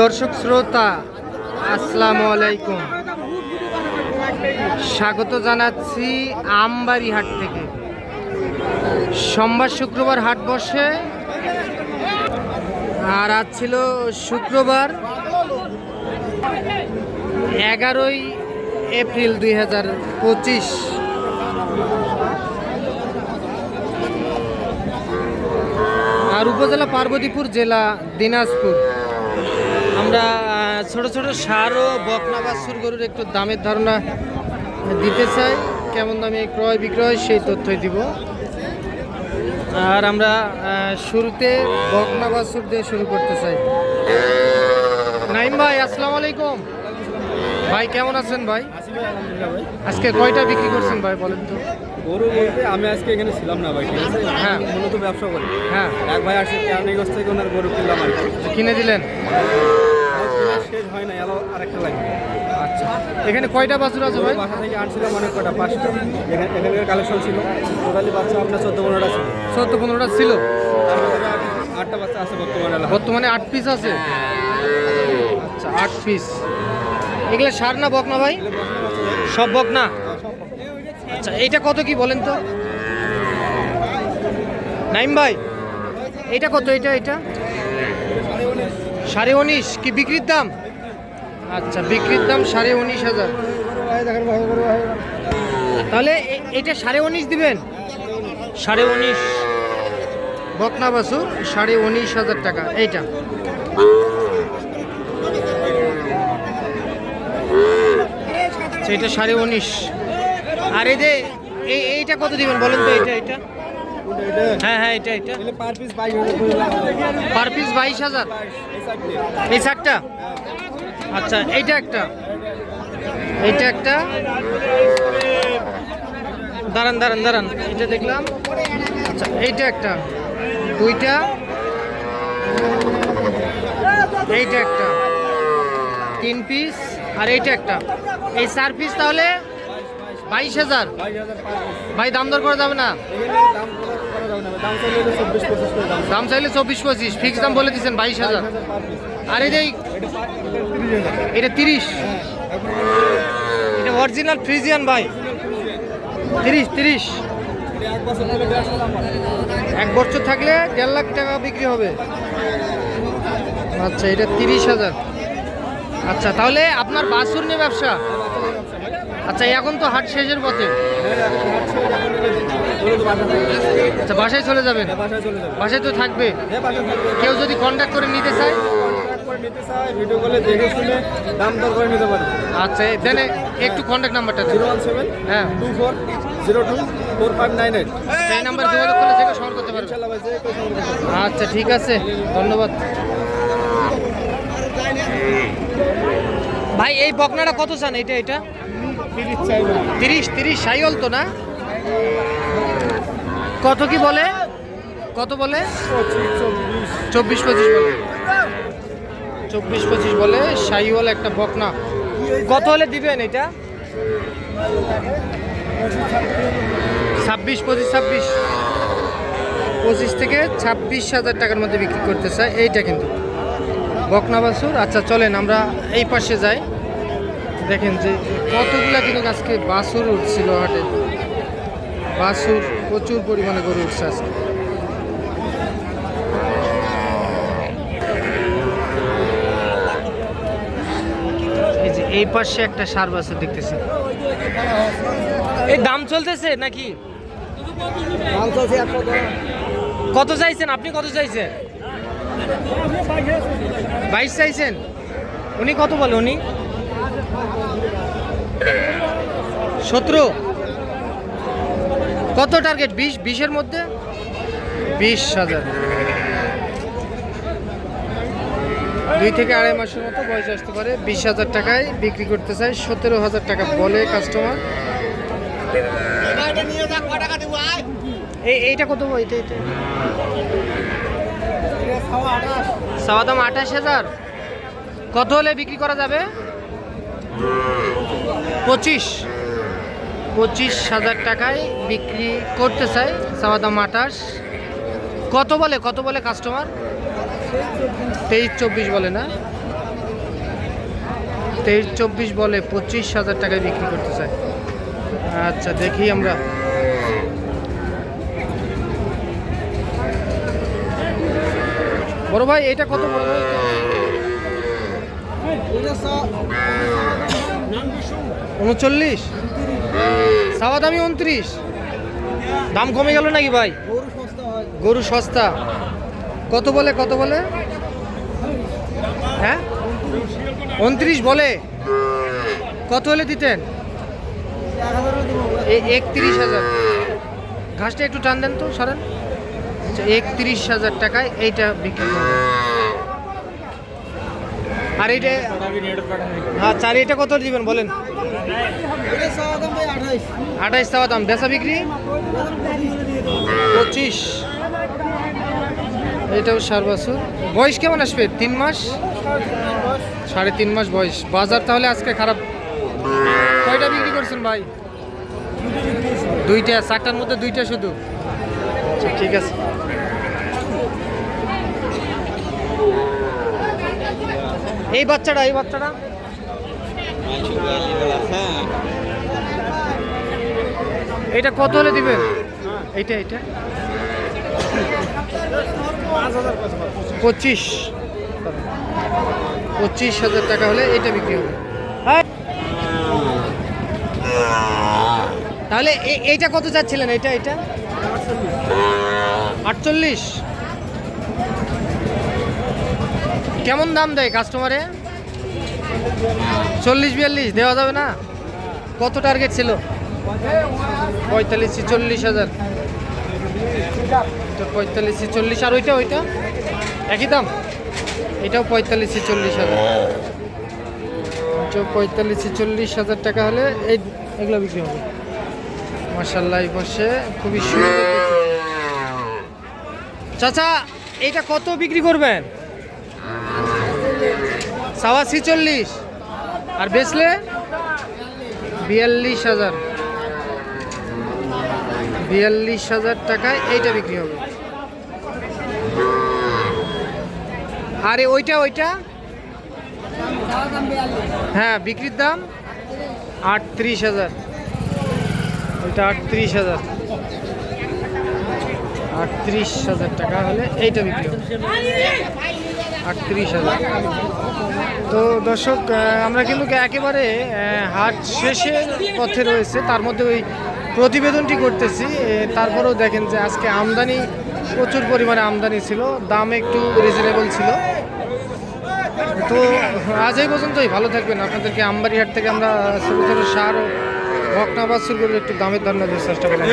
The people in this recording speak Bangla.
দর্শক শ্রোতা, আসসালামু আলাইকুম। স্বাগত জানাচ্ছি আমবাড়ি হাট থেকে। সোমবার শুক্রবার হাট বসে। আর আজ ছিল শুক্রবার এগারোই এপ্রিল দুই হাজার পঁচিশ। আর উপজেলা পার্বতীপুর জেলা দিনাজপুর। আমরা ছোট ছোট সার ও বকনা বাছুর গরুর একটু দামের ধারণা দিতে চাই। কেমন দামে ক্রয় বিক্রয় সেই তথ্যই দিব। আর আমরা শুরুতে বকনা বাছুর দিয়ে শুরু করতে চাই। নাইম ভাই আসসালামু আলাইকুম। ভাই কেমন আছেন ভাই? আজকে কয়টা বিক্রি করছেন ভাই বলেন তো? গরু বলতে আমি আজকে এখানে ছিলাম না ভাই ঠিক আছে? হ্যাঁ। মূলত ব্যবসা করি। হ্যাঁ। এক ভাই আসে কেরানীগঞ্জ থেকে ওনার গরু কিনলাম আর কিনে দিলেন? হয় না আরেকটা লাগবে আচ্ছা। এখানে কয়টা বাছুর আছে ভাই? বাসা থেকে আনছিলাম অনেক কটা? পাঁচটা। এখানে এখানকার কালেকশন ছিল। টোটালি বাচ্চা আপনার চোদ্দ পনেরোটা ছিল। চোদ্দ পনেরোটা ছিল? আটটা বাচ্চা আছে বর্তমানে বর্তমানে আট পিস আছে? আচ্ছা আট পিস এগুলো সার না বক না ভাই? সব বক না? আচ্ছা এইটা কত কি বলেন তো? নাইম ভাই এইটা কত? এটা এটা সাড়ে উনিশ। কি বিক্রির দাম? আচ্ছা বিক্রির দাম সাড়ে উনিশ হাজার। তাহলে এ- এটা সাড়ে উনিশ দিবেন? সাড়ে উনিশ। বকনা বাসু সাড়ে উনিশ হাজার টাকা এইটা। আচ্ছা, এটা সাড়ে উনিশ। আর এই যে এই এইটা কত দিবেন বলেন তো এটা এটা হ্যাঁ হ্যাঁ এটা এটা পার পিস বাইশ হাজার। করে লাভ হবে। পার পিস বাইশ হাজার। এই side এই শার্টটা? আচ্ছা এইটা একটা। এইটা একটা। দাঁড়ান দাঁড়ান দাঁড়ান এটা দেখলাম। আচ্ছা এইটা একটা। দুইটা। এইটা একটা। তিন পিস আর এইটা একটা। এই চার পিস তাহলে বাইশ হাজার। ভাই, দাম দর করা যাবে না? দাম চাইলে চব্বিশ পঁচিশ ফিক্স দাম। বলে দিচ্ছেন বাইশ হাজার। আর এই- এটা তিরিশ। এটা অরিজিনাল ফ্রিজিয়ান ভাই। তিরিশ তিরিশ। এক বছর থাকলে দেড় লাখ টাকা বিক্রি হবে। আচ্ছা এটা তিরিশ হাজার। আচ্ছা তাহলে আপনার বাসুর নিয়ে ব্যবসা? আচ্ছা এখন তো হাট শেষের পথে। আচ্ছা বাসায় চলে যাবেন? বাসায় তো থাকবে। কেউ যদি কন্ট্যাক্ট করে নিতে চায়? করে নিতে চায়, ভিডিও কলে দেখে শুনে দাম দর করে নিতে পারবে। আচ্ছা দেন একটু কন্ট্যাক্ট নাম্বারটা জিরো ওয়ান সেভেন হ্যাঁ। Two four zero two four five nine eight. সেই নাম্বার যোগাযোগ করলে যে কেউ সংগ্রহ করতে পারবে। আচ্ছা ঠিক আছে। ধন্যবাদ। ভাই এই বকনাটা কত চান? এটা এটা তিরিশ তিরিশ সাইল তো না? কত কি বলে? কত বলে? চব্বিশ। চব্বিশ পঁচিশ বলে। চব্বিশ পঁচিশ বলে সাইওয়াল একটা বকনা। কত হলে দিবেন এটা? ছাব্বিশ, পঁচিশ ছাব্বিশ। পঁচিশ থেকে ছাব্বিশ হাজার টাকার মধ্যে বিক্রি করতে চাই এইটা কিন্তু। বকনা বাছুর। আচ্ছা চলেন আমরা এই পাশে যাই। দেখেন যে কতগুলা কিন্তু আজকে বাছুর উঠছিল হাটে। বাছুর প্রচুর পরিমাণে গরু উঠছে আজকে। এই পাশে একটা সার বাছুর দেখতেছি। এই দাম চলতেছে নাকি। কত চাইছেন? আপনি কত চাইছেন? বাইশ চাইছেন? উনি কত বলে উনি? সতেরো। কত টার্গেট বিশ? বিশের মধ্যে? বিশ হাজার। দুই থেকে আড়াই মাসের মতো বয়স আসতে পারে। বিশ হাজার টাকায় বিক্রি করতে চাই সতেরো হাজার টাকা বলে কাস্টমার এইটা কত এটা এটা সাওয়া দাম আঠাশ হাজার। কত হলে বিক্রি করা যাবে? পঁচিশ। পঁচিশ হাজার টাকায় বিক্রি করতে চাই সাওয়া দাম আঠাশ। কত বলে? কত বলে কাস্টমার তেইশ চব্বিশ বলে না? তেইশ চব্বিশ বলে পঁচিশ হাজার টাকায় বিক্রি করতে চাই আচ্ছা দেখি আমরা। বড় ভাই, এটা কত বড়? উনচল্লিশ? সাওয়া দামি উনত্রিশ। দাম কমে গেল নাকি ভাই? গরু সস্তা। কত বলে কত বলে? হ্যাঁ? উনত্রিশ বলে। কত হলে দিতেন? একত্রিশ হাজার। ঘাসটা একটু টান দেন তো, সরেন। আচ্ছা একত্রিশ হাজার টাকায় এইটা বিক্রি করবে আর এইটা আচ্ছা আর এটা কত দিবেন, বলেন? আঠাইশ। টাকা দাম। বেচা বিক্রি? পঁচিশ। এটাও সার বছর। বয়স কেমন আসবে? তিন মাস? সাড়ে তিন মাস বয়স। বাজার তাহলে আজকে খারাপ। কয়টা বিক্রি করছেন ভাই? দুইটা, চারটার মধ্যে দুইটা শুধু। আচ্ছা ঠিক আছে। এই বাচ্চাটা এই বাচ্চাটা? এটা কত হলে দিবেন? এইটা এইটা। পঁচিশ। পঁচিশ হাজার টাকা হলে এটা বিক্রি হবে। হ্যাঁ। তাহলে এইটা কত চাচ্ছিলেন? এটা এটা আটচল্লিশ। কেমন দাম দেয় কাস্টমারে চল্লিশ বিয়াল্লিশ, দেওয়া যাবে না? কত টার্গেট ছিল? পঁয়তাল্লিশ চল্লিশ হাজার। তো পঁয়তাল্লিশ চল্লিশ আর ওইটা ওইটা? একই দাম? এটাও পঁয়তাল্লিশ চল্লিশ হাজার। পঁয়তাল্লিশ চল্লিশ হাজার টাকা হলে এই এগুলো বিক্রি হবে। মার্শাল্লাহ এই পাশে খুবই সুন্দর চাচা এইটা কত বিক্রি করবেন? সাওয়া ছিচল্লিশ আর বেচলে বিয়াল্লিশ হাজার। বিয়াল্লিশ হাজার টাকায় এইটা বিক্রি হবে। আরে ওইটা ওইটা? হ্যাঁ বিক্রির দাম আটত্রিশ হাজার। ওইটা আটত্রিশ হাজার। আটত্রিশ হাজার টাকা হলে এইটা বিক্রি হবে। আটত্রিশ হাজার। তো দর্শক আমরা কিন্তু একেবারে হাট শেষের পথে রয়েছে। তার মধ্যে ওই প্রতিবেদনটি করতেছি তারপরেও দেখেন যে আজকে আমদানি, প্রচুর পরিমাণে আমদানি ছিল, দাম একটু রিজনেবল ছিল তো আজ এই পর্যন্তই, ভালো থাকবেন আপনাদেরকে আমবাড়িহাট থেকে আমরা ছোটো ছোটো সার ও ভকনা বাছুর একটু দামের ধারণা দেওয়ার চেষ্টা করলাম।